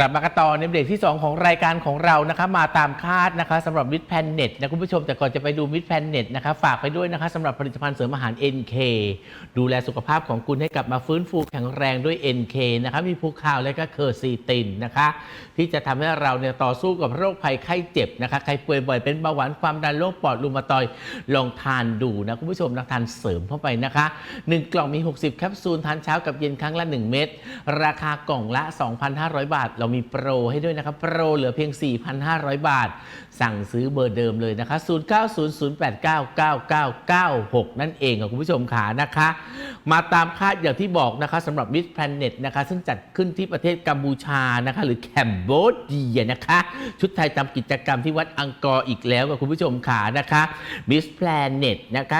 กลับมากันต่อในเบรกที่ 2 ของรายการของเรานะคะมาตามคาดนะคะสำหรับมิตแพนเน็ตนะคุณผู้ชมแต่ก่อนจะไปดูมิตแพนเน็ตนะคะฝากไปด้วยนะคะสำหรับผลิตภัณฑ์เสริมอาหาร NK ดูแลสุขภาพของคุณให้กลับมาฟื้นฟูแข็งแรงด้วย NK นะคะมีภูคาวและก็เคอร์ซีตินนะคะ ที่จะทำให้เราเนี่ยต่อสู้กับโรคภัยไข้เจ็บนะคะใครป่วยบ่อยเป็นเบาหวานความดันโรคปอดรูมาตอยลองทานดูนะคุณผู้ชมนะทานเสริมเข้าไปนะคะ 1 กล่องมี 60แคปซูลทานเช้ากับเย็นครั้งละ 1 เม็ดราคากล่องละ 2,500 บาทเรามีโปรให้ด้วยนะครับ โปรเหลือเพียง 4,500 บาท สั่งซื้อเบอร์เดิมเลยนะคะ 0900899996 นั่นเองค่ะคุณผู้ชมขานะคะ มาตามคาดอย่างที่บอกนะคะสำหรับ Miss Planet นะคะ ซึ่งจัดขึ้นที่ประเทศกัมพูชานะคะ หรือแคนเบเดียนะคะ ชุดไทยทำกิจกรรมที่วัดอังกอร์อีกแล้วกับคุณผู้ชมขานะคะ Miss Planet นะคะ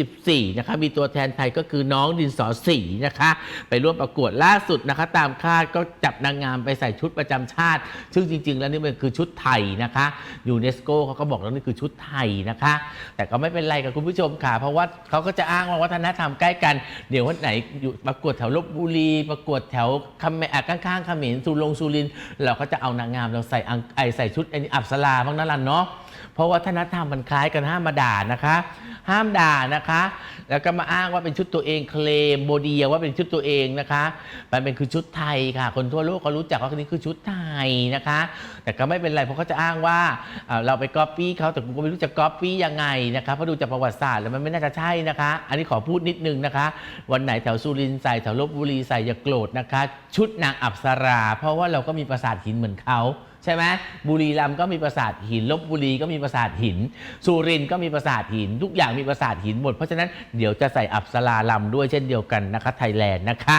2024 นะคะ มีตัวแทนไทยก็คือน้องดินสอสีนะคะ ไปร่วมประกวดล่าสุดนะคะ ตามคาดก็จับนางงามไปใส่ชุดุดประจำชาติ ซึ่งจริง ๆ แล้วนี่มันคือชุดไทยนะคะยูเนสโกเขาก็บอกแล้วนี่คือชุดไทยนะคะ แต่ก็ไม่เป็นไรกับคุณผู้ชมค่ะ เพราะว่าเขาก็จะอ้างว่าวัฒนธรรมใกล้กัน เดี๋ยววันไหนอยู่ประกวดแถวลบบุรี ประกวดแถวคำแมอ่ข้างๆเขมรสุลงสุรินเราก็จะเอานางงามเราใส่ไอใส่ชุดอ้นี่อับสลาบ้างนั่นแหละเนาะ เพราะวัฒนธรรมมันคล้ายกันห้ามมาด่านะคะ ห้ามด่านะคะ แล้วก็มาอ้างว่าเป็นชุดตัวเองเคลมโบเดียว่าเป็นชุดตัวเองนะคะมันเป็นคือชุดไทยค่ะ คนทั่วโลกเขารู้จักว่าคนนี้คือชุดไทยนะคะ แต่ก็ไม่เป็นไรเพราะเขาจะอ้างว่าเราไปก๊อปปี้เขาแต่กูก็ไม่รู้จะก๊อปปี้ยังไงนะคะเพราะดูจากประวัติศาสตร์แล้วมันไม่น่าจะใช่นะคะ อันนี้ขอพูดนิดนึงนะคะ วันไหนแถวสุรินทร์ใส่แถวลบบุรีใส่อย่าโกรธนะคะ ชุดนางอับสรา เพราะว่าเราก็มีปราสาทหินเหมือนเขา ใช่ไหมบุรีรัมย์ก็มีปราสาทหินลบบุรีก็มีปราสาทหินสุรินทร์ก็มีปราสาทหิน ทุกอย่างมีปราสาทหินหมด เพราะฉะนั้นเดี๋ยวจะใส่อับสราลำด้วยเช่นเดียวกันนะคะไทยแลนด์นะคะ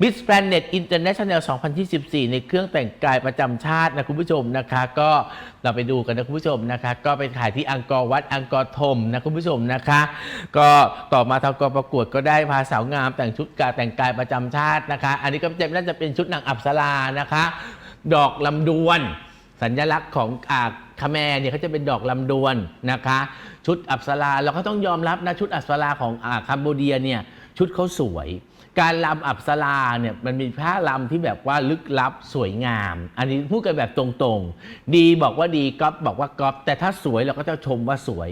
Miss Planet International 2024ในเครื่องแต่งกายประจำชาตินะคุณผู้ชมนะคะ ก็เราไปดูกันนะคุณผู้ชมนะคะ ก็ไปขายที่อังกอร์วัดอังกอร์ธมนะคุณผู้ชมนะคะ ก็ต่อมาทางกองประกวดก็ได้พาสาวงามแต่งชุดกาแต่งกายประจำชาตินะคะ อันนี้ก็จะน่าจะเป็นชุดนางอับสรานะคะ ดอกลำดวน สัญลักษณ์ของอาคาแมเนี่ยเขาจะเป็นดอกลำดวนนะคะ ชุดอัปสราเราก็ต้องยอมรับนะชุดอัปสราของอาคัมโบเดียเนี่ยชุดเขาสวย การลำอับสราเนี่ยมันมีผ้าลำที่แบบว่าลึกลับสวยงาม อันนี้พูดกันแบบตรงๆ ดีบอกว่าดีก๊อฟบอกว่าก๊อฟแต่ถ้าสวยเราก็จะชมว่าสวย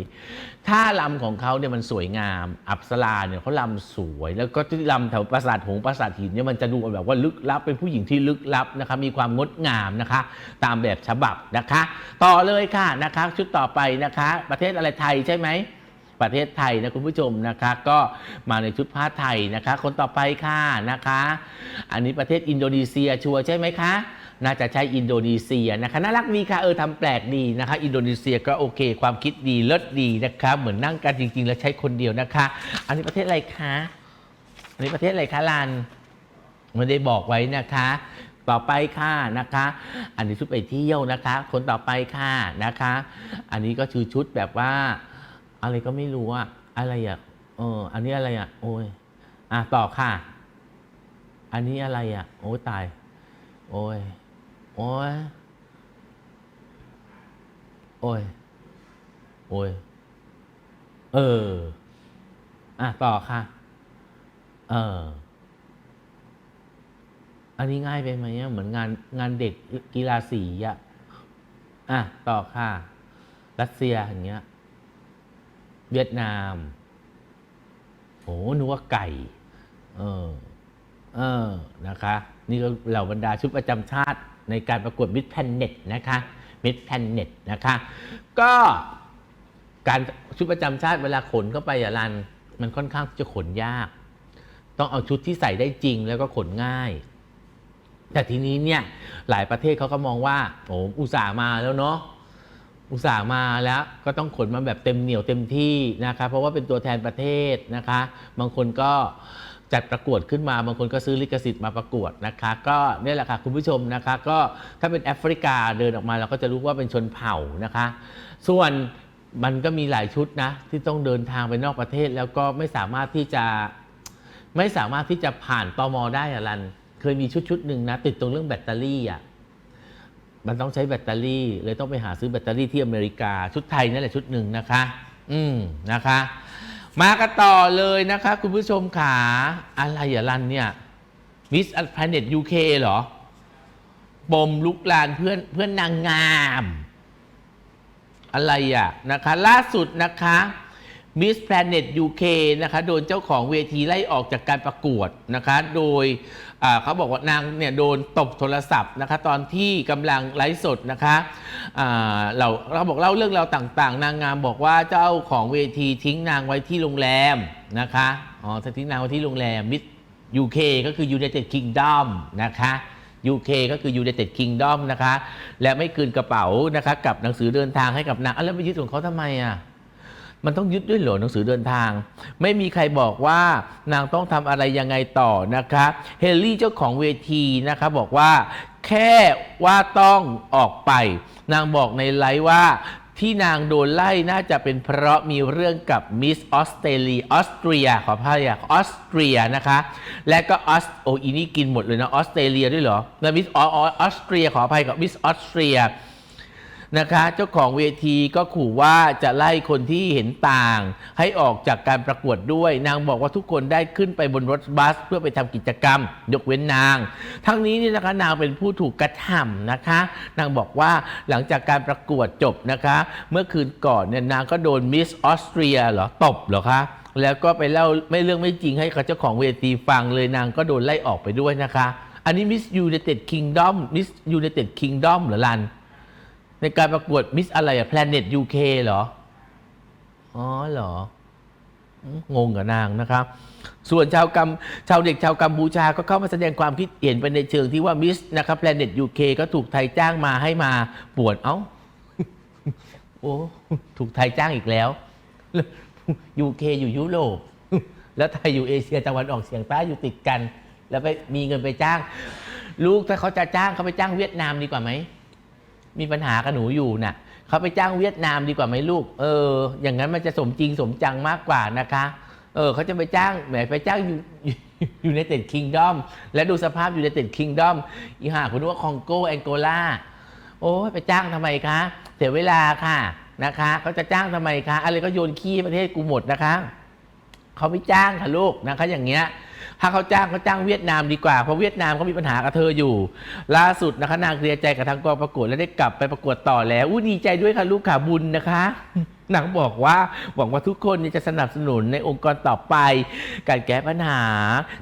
ถ้าลำของเขาเนี่ยมันสวยงาม อับสราเนี่ยเขาลำสวย แล้วก็ที่ลำแถวปราสาทหงปราสาทหินเนี่ยมันจะดูแบบว่าลึกลับเป็นผู้หญิงที่ลึกลับนะคะมีความงดงามนะคะ ตามแบบฉบับนะคะ ต่อเลยค่ะนะคะ ชุดต่อไปนะคะ ประเทศอะไรไทยใช่ไหม ประเทศไทยนะคุณผู้ชมนะคะ ก็มาในชุดผ้าไทยนะคะ คนต่อไปค่ะนะคะ อันนี้ประเทศอินโดนีเซียชัวร์ใช่ไหมคะน่าจะใช้อินโดนีเซียนะคะน่ารักดีค่ะเออทำแปลกดีนะคะ อินโดนีเซียก็โอเค ความคิดดีเลิศดีนะคะเหมือนนั่งกันจริง ๆ แล้วใช้คนเดียวนะคะ อันนี้ประเทศอะไรคะอันนี้ประเทศอะไรคะลันไม่ได้บอกไว้นะคะ ต่อไปค่ะนะคะ อันนี้ชุดไปเที่ยวนะคะ คนต่อไปค่ะนะคะ อันนี้ก็คือชุดแบบว่า อะไรก็ไม่รู้อะอะไรอะเออ อันนี้อะไรอะโอ้ยอะต่อค่ะ อันนี้อะไรอะโอ้ตาย โอ้ยโอ้ยโอ้ยโอ้ยเออ อะต่อค่ะ เออ อันนี้ง่ายไปไหมเหมือนงานงานเด็กกีฬาสีอะอะ ต่อค่ะ รัสเซียอย่างเงี้ย เวียดนามโอ้นึกว่าไก่ เออ เออ นะคะ นี่ก็เหล่าบรรดาชุดประจำชาติในการประกวดมิ s แพนเน็ตนะคะมิ s แพนเน็ตนะคะ ก็การชุดประจำชาติเวลาขนเข้าไปอะรัน มันค่อนข้างจะขนยาก ต้องเอาชุดที่ใส่ได้จริงแล้วก็ขนง่าย แต่ทีนี้เนี่ย หลายประเทศเขาก็มองว่า โอ้อุตส่าห์มาแล้วเนาะ อุตส่าห์มาแล้วก็ต้องขนมาแบบเต็มเหนียวเต็มที่นะคะ เพราะว่าเป็นตัวแทนประเทศนะคะ บางคนก็จัดประกวดขึ้นมา บางคนก็ซื้อลิขสิทธิ์มาประกวดนะคะ ก็เนี่ยแหละค่ะคุณผู้ชมนะคะ ก็ถ้าเป็นแอฟริกาเดินออกมาเราก็จะรู้ว่าเป็นชนเผ่านะคะ ส่วนมันก็มีหลายชุดนะ ที่ต้องเดินทางไปนอกประเทศ แล้วก็ไม่สามารถที่จะไม่สามารถที่จะผ่านตอมอได้อะรัน เคยมีชุดชุดหนึ่งนะ ติดตรงเรื่องแบตเตอรี่อะ มันต้องใช้แบตเตอรี่ เลยต้องไปหาซื้อแบตเตอรี่ที่อเมริกา ชุดไทยนั่นแหละชุดหนึ่งนะคะ อืมนะคะ มากันต่อเลยนะคะ คุณผู้ชมขาอะไรอย่ารันเนี่ย Miss Planet UK เหรอปมลุกลานเพื่อนเพื่อนนางงาม อะไรอะนะคะ ล่าสุดนะคะ Miss Planet UK นะคะโดนเจ้าของเวทีไล่ออกจากการประกวดนะคะ โดยเขาบอกว่านางเนี่ยโดนตบโทรศัพท์นะคะ ตอนที่กำลังไลฟ์สดนะคะเราเราบอกเล่าเรื่องราวต่าง ๆ นางงามบอกว่าเจ้าของเวทีทิ้งนางไว้ที่โรงแรมนะคะอ๋อทิ้งนางไว้ที่โรงแรม Miss UK ก็คือ United Kingdom นะคะ UK ก็คือ United Kingdom นะคะ และไม่คืนกระเป๋านะคะ กับหนังสือเดินทางให้กับนางอะแล้วไปยึดของเขาทำไมอะ มันต้องยึดด้วยเหรอหนังสือเดินทาง ไม่มีใครบอกว่านางต้องทำอะไรยังไงต่อนะคะเฮลลี่เจ้าของเวทีนะคะบอกว่า แค่ว่าต้องออกไป นางบอกในไลฟ์ว่าที่นางโดนไล่น่าจะเป็นเพราะมีเรื่องกับมิสออสเตรเลียออสเตรียขอพายออสเตรียนะคะ และก็ออสโออีนี่กินหมดเลยนะออสเตรเลียด้วยเหรอนะมิสออสเตรียขออภัยกับมิสออสเตรีย นะคะ เจ้าของเวทีก็ขู่ว่าจะไล่คนที่เห็นต่าง ให้ออกจากการประกวดด้วย นางบอกว่าทุกคนได้ขึ้นไปบนรถบัส เพื่อไปทำกิจกรรม ยกเว้นนาง ทั้งนี้นี่นะคะนางเป็นผู้ถูกกระทำนะคะ นางบอกว่าหลังจากการประกวดจบนะคะ เมื่อคืนก่อนเนี่ยนางก็โดนมิสออสเตรียเหรอตบเหรอคะแล้วก็ไปเล่าไม่เรื่องไม่จริงให้กับเจ้าของเวทีฟังเลยนางก็โดนไล่ออกไปด้วยนะคะ อันนี้มิสยู i นเต็ดคิงดอมมิสยู i นเต็ดคิงดอมหรือลัน ในการประกวดมิสอะไรอะ Planet UK เหรอ อ๋อเหรอ งงกับนางนะครับ ส่วนชาวกัมชาวเด็กชาวกัมพูชาก็เข้ามาแสดงความคิดเห็นไปในเชิงที่ว่ามิสนะครับ Planet UK ก็ถูกไทยจ้างมาให้มาปวด เอ้า โอ้ ถูกไทยจ้างอีกแล้ว UK อยู่ยุโรป แล้วไทยอยู่เอเชียตะวันออกเฉียงใต้อยู่ติดกัน แล้วไปมีเงินไปจ้าง ลูกถ้าเขาจะจ้างเขาไปจ้างเวียดนามดีกว่าไหม มีปัญหากับหนูอยู่น่ะเขาไปจ้างเวียดนามดีกว่าไหมลูก เออ อย่างนั้นมันจะสมจริงสมจังมากกว่านะคะ เออเขาจะไปจ้างแหมไปจ้างอยู่อยู่ในเต็ดคิงดอมและดูสภาพอยู่ในเต็ดคิงดอมอีห่าคุณว่าคองโกแองโกลาโอ้ยไปจ้างทำไมคะ เสียเวลาค่ะนะคะเขาจะจ้างทำไมคะ อะไรก็โยนขี้ประเทศกูหมดนะคะเขาไม่จ้างค่ะลูกนะคะอย่างเงี้ย ถ้าเขาจ้างเขาจ้างเวียดนามดีกว่า เพราะเวียดนามเขามีปัญหากับเธออยู่ ล่าสุดนะคะนางเคลียร์ใจกับทางกองประกวดและได้กลับไปประกวดต่อแล้วอู้ดีใจด้วยค่ะลูกขาบุญนะคะ นางบอกว่าหวังว่าทุกคนเนี่ยจะสนับสนุนในองค์กรต่อไป การแก้ปัญหา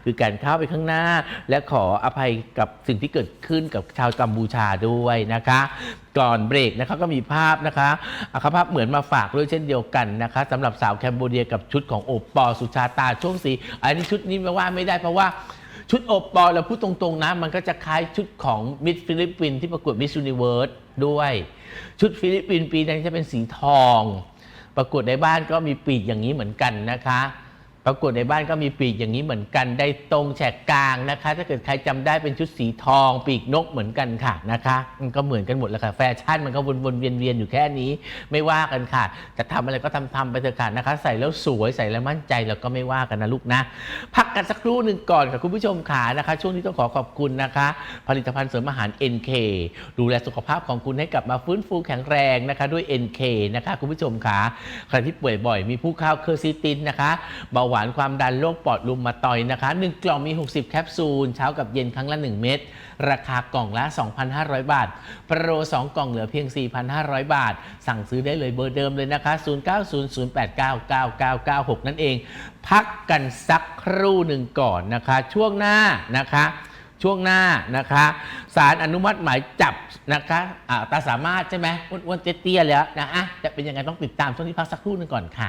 คือการเข้าไปข้างหน้า และขออภัยกับสิ่งที่เกิดขึ้นกับชาวกัมพูชาด้วยนะคะ ก่อนเบรกนะคะก็มีภาพนะคะอาภาพเหมือนมาฝากด้วยเช่นเดียวกันนะคะสำหรับสาวแคมโบเดียกับชุดของโอปอล์สุชาตาช่วงสีอันนี้ชุดนี้ไม่ว่าไม่ได้เพราะว่าชุดโอปอล์เราพูดตรงๆนะ มันก็จะคล้ายชุดของมิสฟิลิปปินส์ที่ประกวดมิส s u นิเวิร์สด้วย ชุดฟิลิปปินส์ปีนั้นจะเป็นสีทอง ปรากฏในบ้านก็มีปีกอย่างนี้เหมือนกันนะคะ ประกวดในบ้านก็มีปีกอย่างนี้เหมือนกัน ได้ตรงแฉกกลางนะคะ ถ้าเกิดใครจำได้เป็นชุดสีทอง ปีกนกเหมือนกันค่ะนะคะมันก็เหมือนกันหมดแล้วค่ะแฟชั่นมันก็วนๆเวียนๆอยู่แค่นี้ ไม่ว่ากันค่ะจะทำอะไรก็ทำทำไปเถอะค่ะนะคะ ใส่แล้วสวยใส่แล้วมั่นใจแล้วก็ไม่ว่ากันนะลูกนะ พักกันสักครู่หนึ่งก่อนค่ะคุณผู้ชมขานะคะ ช่วงนี้ต้องขอขอบคุณนะคะ ผลิตภัณฑ์เสริมอาหาร NK ดูแลสุขภาพของคุณให้กลับมาฟื้นฟูแข็งแรงนะคะ ด้วย NK นะคะคุณผู้ชมขาใครที่ป่วยบ่อยมีผู้ข้าวเคอร์ซิตินนะคะเบาหวานวานความดันโรคปอดลุมมาตอยนะคะ 1 กล่องมี 60 แคปซูล เช้ากับเย็นครั้งละ 1 เม็ดราคากล่องละ 2,500 บาท โปร 2 กล่องเหลือเพียง 4,500 บาท สั่งซื้อได้เลยเบอร์เดิมเลยนะคะ 0900899996 นั่นเอง พักกันสักครู่หนึ่งก่อนนะคะ ช่วงหน้านะคะช่วงหน้านะคะสารอนุมัติหมายจับนะคะอ่าตาสามารถใช่ไหมอ้วนๆเตี้ยๆแล้วนะอะจะเป็นยังไงต้องติดตามช่วงนี้พักสักครู่หนึ่งก่อนค่ะ